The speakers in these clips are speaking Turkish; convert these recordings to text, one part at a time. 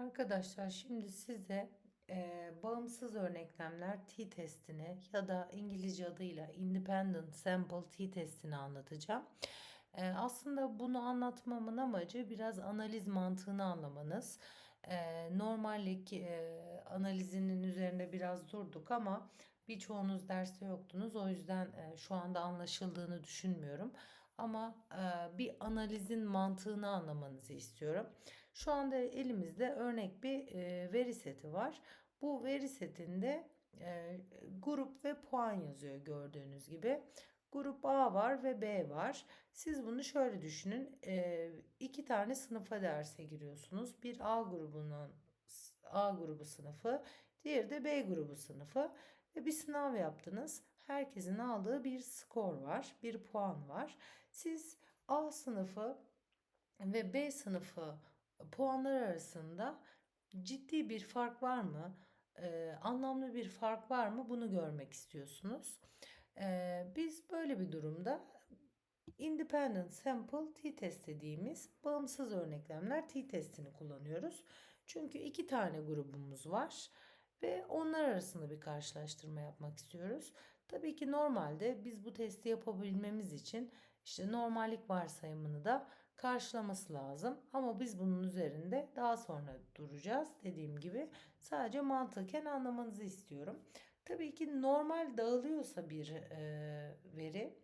Arkadaşlar şimdi size e, bağımsız örneklemler t-testini ya da İngilizce adıyla Independent Sample t-testini anlatacağım. E, aslında bunu anlatmamın amacı biraz analiz mantığını anlamanız. E, normallik e, analizinin üzerinde biraz durduk ama birçoğunuz derste yoktunuz. O yüzden e, şu anda anlaşıldığını düşünmüyorum. Ama e, bir analizin mantığını anlamanızı istiyorum. Şu anda elimizde örnek bir e, veri seti var. Bu veri setinde e, grup ve puan yazıyor gördüğünüz gibi. Grup A var ve B var. Siz bunu şöyle düşünün. E, iki tane sınıfa derse giriyorsunuz. Bir A grubunun A grubu sınıfı, diğeri de B grubu sınıfı ve bir sınav yaptınız. Herkesin aldığı bir skor var, bir puan var. Siz A sınıfı ve B sınıfı puanlar arasında ciddi bir fark var mı? Ee, anlamlı bir fark var mı? Bunu görmek istiyorsunuz. Ee, biz böyle bir durumda Independent Sample t-test dediğimiz bağımsız örneklemler t-testini kullanıyoruz. Çünkü iki tane grubumuz var ve onlar arasında bir karşılaştırma yapmak istiyoruz. Tabii ki normalde biz bu testi yapabilmemiz için işte normallik varsayımını da karşılaması lazım. Ama biz bunun üzerinde daha sonra duracağız. Dediğim gibi sadece mantıken anlamanızı istiyorum. Tabii ki normal dağılıyorsa bir e, veri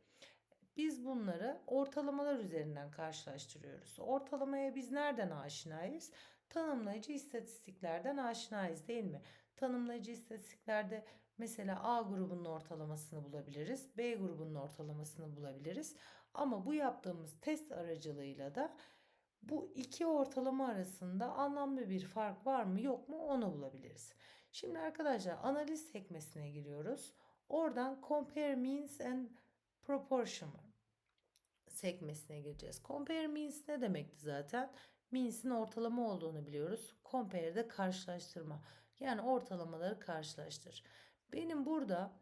biz bunları ortalamalar üzerinden karşılaştırıyoruz. Ortalamaya biz nereden aşinayız? Tanımlayıcı istatistiklerden aşinayız değil mi? Tanımlayıcı istatistiklerde mesela A grubunun ortalamasını bulabiliriz. B grubunun ortalamasını bulabiliriz. Ama bu yaptığımız test aracılığıyla da bu iki ortalama arasında anlamlı bir fark var mı yok mu onu bulabiliriz. Şimdi arkadaşlar analiz sekmesine giriyoruz. Oradan compare means and proportion sekmesine gireceğiz. Compare means ne demekti zaten? Means'in ortalama olduğunu biliyoruz. Compare de karşılaştırma. Yani ortalamaları karşılaştır. Benim burada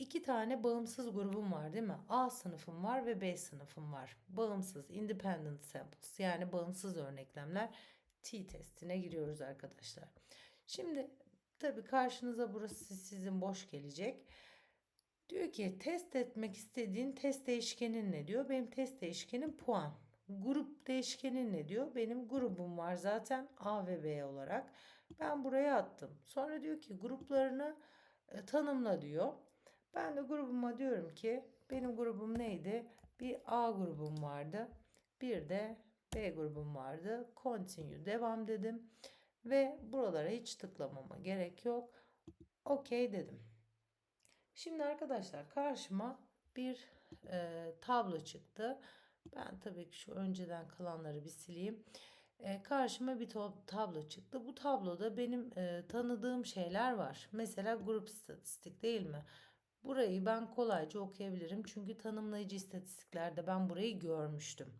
iki tane bağımsız grubum var değil mi? A sınıfım var ve B sınıfım var. Bağımsız, independent samples yani bağımsız örneklemler t-testine giriyoruz arkadaşlar. Şimdi tabii karşınıza burası sizin boş gelecek. Diyor ki test etmek istediğin test değişkenin ne diyor? Benim test değişkenim puan. Grup değişkenin ne diyor? Benim grubum var zaten A ve B olarak. Ben buraya attım. Sonra diyor ki gruplarını e, tanımla diyor. Ben de grubuma diyorum ki benim grubum neydi? Bir A grubum vardı. Bir de B grubum vardı. Continue devam dedim. Ve buralara hiç tıklamama gerek yok. OK dedim. Şimdi arkadaşlar karşıma bir e, tablo çıktı. Ben tabii ki şu önceden kalanları bir sileyim. E, karşıma bir tablo çıktı. Bu tabloda benim e, tanıdığım şeyler var. Mesela grup istatistik değil mi? Burayı ben kolayca okuyabilirim. Çünkü tanımlayıcı istatistiklerde ben burayı görmüştüm.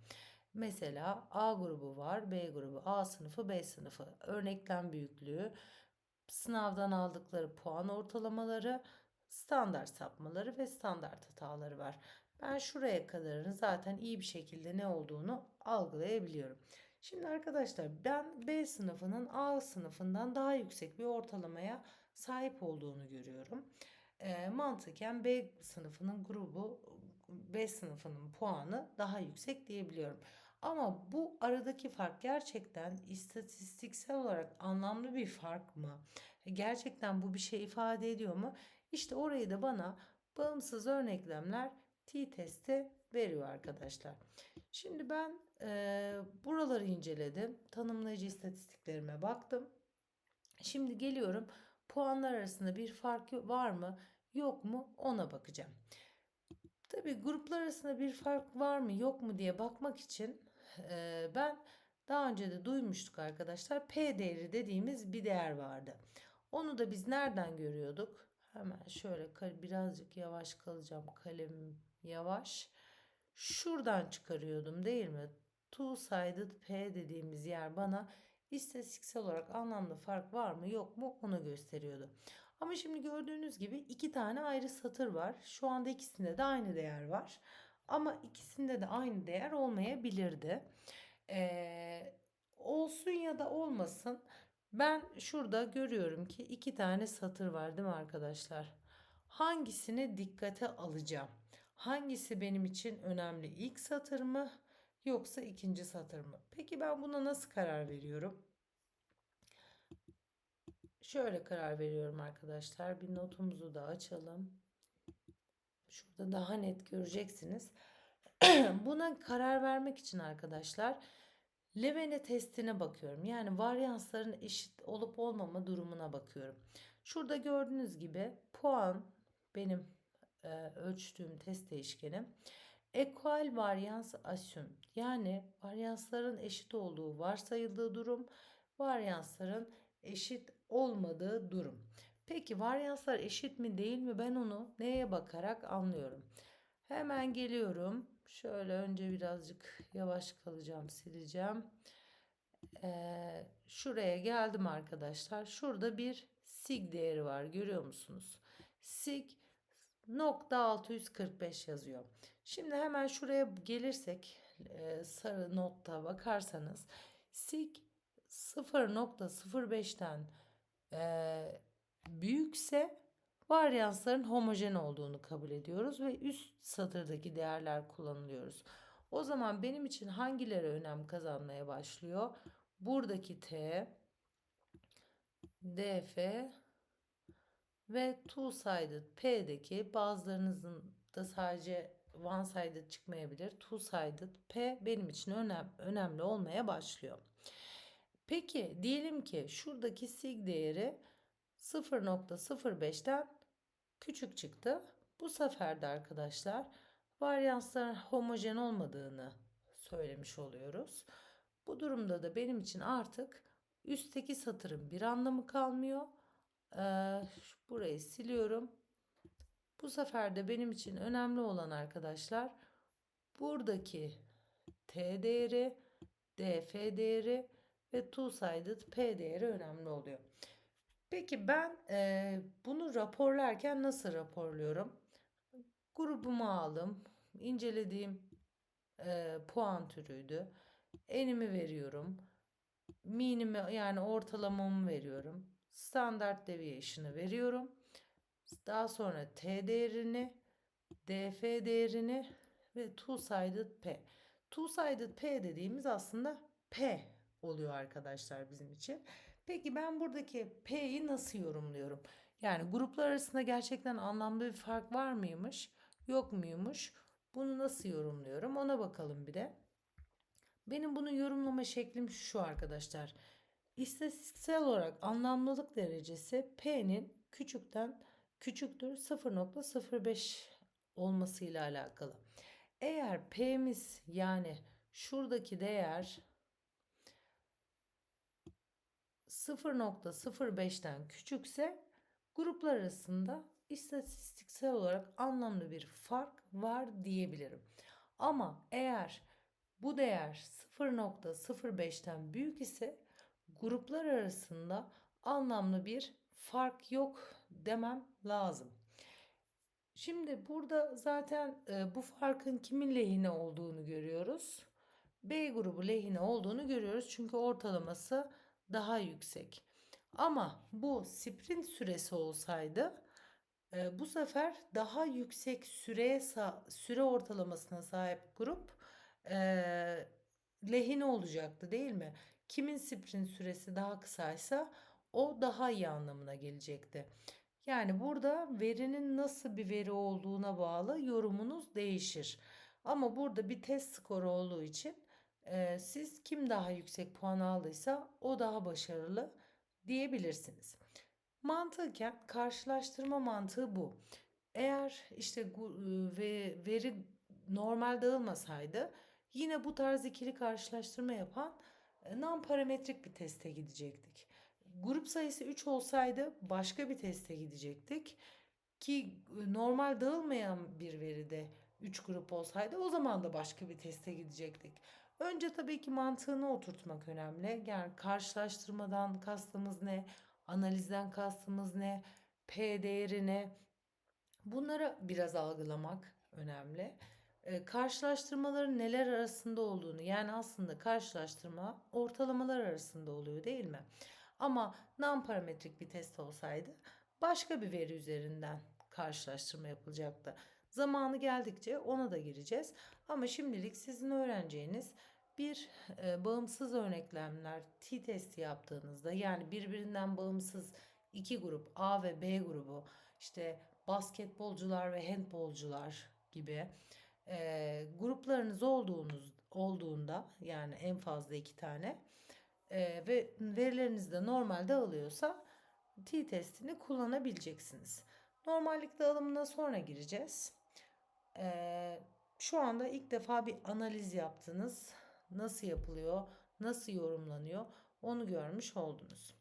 Mesela A grubu var, B grubu, A sınıfı, B sınıfı. Örneklem büyüklüğü, sınavdan aldıkları puan ortalamaları, standart sapmaları ve standart hataları var. Ben şuraya kadarını zaten iyi bir şekilde ne olduğunu algılayabiliyorum. Şimdi arkadaşlar ben B sınıfının A sınıfından daha yüksek bir ortalamaya sahip olduğunu görüyorum. E, mantıken B sınıfının grubu B sınıfının puanı daha yüksek diyebiliyorum. Ama bu aradaki fark gerçekten istatistiksel olarak anlamlı bir fark mı? Gerçekten bu bir şey ifade ediyor mu? İşte orayı da bana bağımsız örneklemler t-testi veriyor arkadaşlar. Şimdi ben e, buraları inceledim. Tanımlayıcı istatistiklerime baktım. Şimdi geliyorum puanlar arasında bir fark var mı yok mu ona bakacağım. Tabi gruplar arasında bir fark var mı yok mu diye bakmak için e, ben daha önce de duymuştuk arkadaşlar. P değeri dediğimiz bir değer vardı. Onu da biz nereden görüyorduk? Hemen şöyle birazcık yavaş kalacağım. Kalemim yavaş. Şuradan çıkarıyordum değil mi? Two sided P dediğimiz yer bana istatistiksel olarak anlamlı fark var mı yok mu onu gösteriyordu. Ama şimdi gördüğünüz gibi iki tane ayrı satır var. Şu anda ikisinde de aynı değer var. Ama ikisinde de aynı değer olmayabilirdi. Ee, olsun ya da olmasın Ben şurada görüyorum ki iki tane satır var değil mi arkadaşlar? Hangisini dikkate alacağım? Hangisi benim için önemli? İlk satır mı yoksa ikinci satır mı? Peki ben buna nasıl karar veriyorum? Şöyle karar veriyorum arkadaşlar. Bir notumuzu da açalım. Şurada daha net göreceksiniz. Buna karar vermek için arkadaşlar Levene testine bakıyorum. Yani varyansların eşit olup olmama durumuna bakıyorum. Şurada gördüğünüz gibi puan benim e, ölçtüğüm test değişkenim. Equal varyans assume yani varyansların eşit olduğu varsayıldığı durum, varyansların eşit olmadığı durum. Peki varyanslar eşit mi değil mi ben onu neye bakarak anlıyorum. Hemen geliyorum. Şöyle önce birazcık yavaş kalacağım sileceğim. Ee, şuraya geldim arkadaşlar. Şurada bir sig değeri var görüyor musunuz? Sig nokta 645 yazıyor. Şimdi hemen şuraya gelirsek e, sarı notta bakarsanız sig 0.05'ten e, büyükse varyansların homojen olduğunu kabul ediyoruz ve üst satırdaki değerler kullanılıyoruz. O zaman benim için hangileri önem kazanmaya başlıyor? Buradaki T, DF ve two-sided P'deki bazılarınızın da sadece one-sided çıkmayabilir. Two-sided P benim için önem, önemli olmaya başlıyor. Peki diyelim ki şuradaki sig değeri 0.05'ten küçük çıktı. Bu sefer de arkadaşlar varyansların homojen olmadığını söylemiş oluyoruz. Bu durumda da benim için artık üstteki satırın bir anlamı kalmıyor. Ee, burayı siliyorum. Bu sefer de benim için önemli olan arkadaşlar buradaki T değeri, DF değeri ve two-sided P değeri önemli oluyor. Peki ben e, bunu raporlarken nasıl raporluyorum? Grubumu aldım. incelediğim e, puan türüydü. Enimi veriyorum. Minimi yani ortalamamı veriyorum. Standart deviation'ı veriyorum. Daha sonra T değerini, DF değerini ve two-sided P. Two-sided P dediğimiz aslında P oluyor arkadaşlar bizim için. Peki ben buradaki P'yi nasıl yorumluyorum? Yani gruplar arasında gerçekten anlamlı bir fark var mıymış? Yok muymuş? Bunu nasıl yorumluyorum? Ona bakalım bir de. Benim bunu yorumlama şeklim şu arkadaşlar. İstatistiksel olarak anlamlılık derecesi P'nin küçükten küçüktür 0.05 olmasıyla alakalı. Eğer P'miz yani şuradaki değer 0.05'ten küçükse gruplar arasında istatistiksel olarak anlamlı bir fark var diyebilirim. Ama eğer bu değer 0.05'ten büyük ise gruplar arasında anlamlı bir fark yok demem lazım. Şimdi burada zaten e, bu farkın kimin lehine olduğunu görüyoruz. B grubu lehine olduğunu görüyoruz. Çünkü ortalaması daha yüksek. Ama bu sprint süresi olsaydı e, bu sefer daha yüksek süreye süre ortalamasına sahip grup e, lehine olacaktı değil mi? Kimin sprint süresi daha kısaysa o daha iyi anlamına gelecekti. Yani burada verinin nasıl bir veri olduğuna bağlı yorumunuz değişir. Ama burada bir test skoru olduğu için e, siz kim daha yüksek puan aldıysa o daha başarılı diyebilirsiniz. Mantıken karşılaştırma mantığı bu. Eğer işte ve veri normal dağılmasaydı yine bu tarz ikili karşılaştırma yapan non parametrik bir teste gidecektik. Grup sayısı 3 olsaydı başka bir teste gidecektik. Ki normal dağılmayan bir veride 3 grup olsaydı o zaman da başka bir teste gidecektik. Önce tabii ki mantığını oturtmak önemli. Yani karşılaştırmadan kastımız ne? Analizden kastımız ne? P değeri ne? Bunları biraz algılamak önemli. E, karşılaştırmaların neler arasında olduğunu yani aslında karşılaştırma ortalamalar arasında oluyor değil mi? Ama non parametrik bir test olsaydı başka bir veri üzerinden karşılaştırma yapılacaktı. Zamanı geldikçe ona da gireceğiz. Ama şimdilik sizin öğreneceğiniz bir e, bağımsız örneklemler t testi yaptığınızda yani birbirinden bağımsız iki grup A ve B grubu işte basketbolcular ve handbolcular gibi e, gruplarınız olduğunuz olduğunda yani en fazla iki tane e, ve verileriniz de normalde alıyorsa t testini kullanabileceksiniz. Normallik dağılımına sonra gireceğiz. E, şu anda ilk defa bir analiz yaptınız. Nasıl yapılıyor, nasıl yorumlanıyor onu görmüş oldunuz.